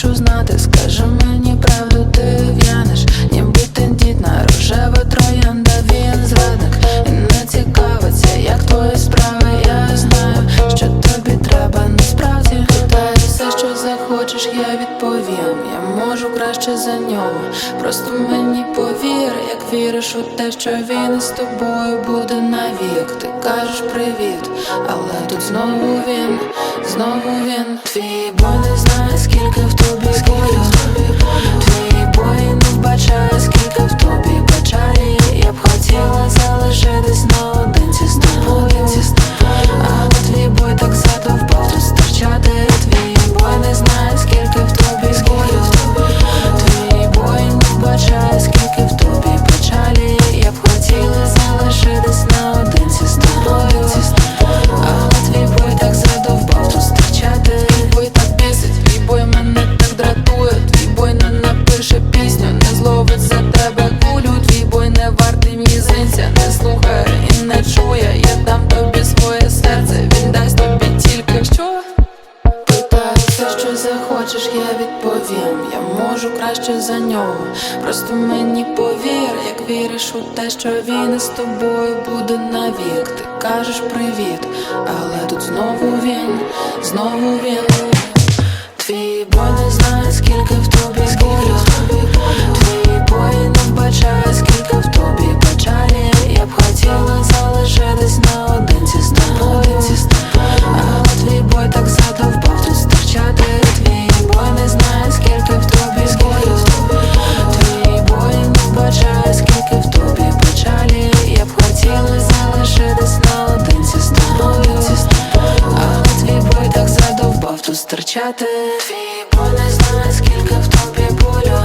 хочу знати, скажи мені правду, ти в'янеш, ніби тендітна рожева троянда, він зрадник не цікавиться, як твої справи. Я знаю, що тобі треба насправді. Питаю все, що захочеш, я відповім. Я можу краще за нього. Просто мені повір, як віриш у те, що він із тобою буде навік. Ти кажеш привіт, але тут знову він, знову. Твій бой не знає, скільки в тобі що захочеш, я відповім. Я можу краще за нього. Просто мені повір, як віриш у те, що він із тобою буде навік. Ти кажеш привіт, але тут знову він, знову він. Твій бой не знає, скільки в тобі, скільки в тобі. Твій бой не вбачає, кричати, бо не знаю, скільки в тобі болю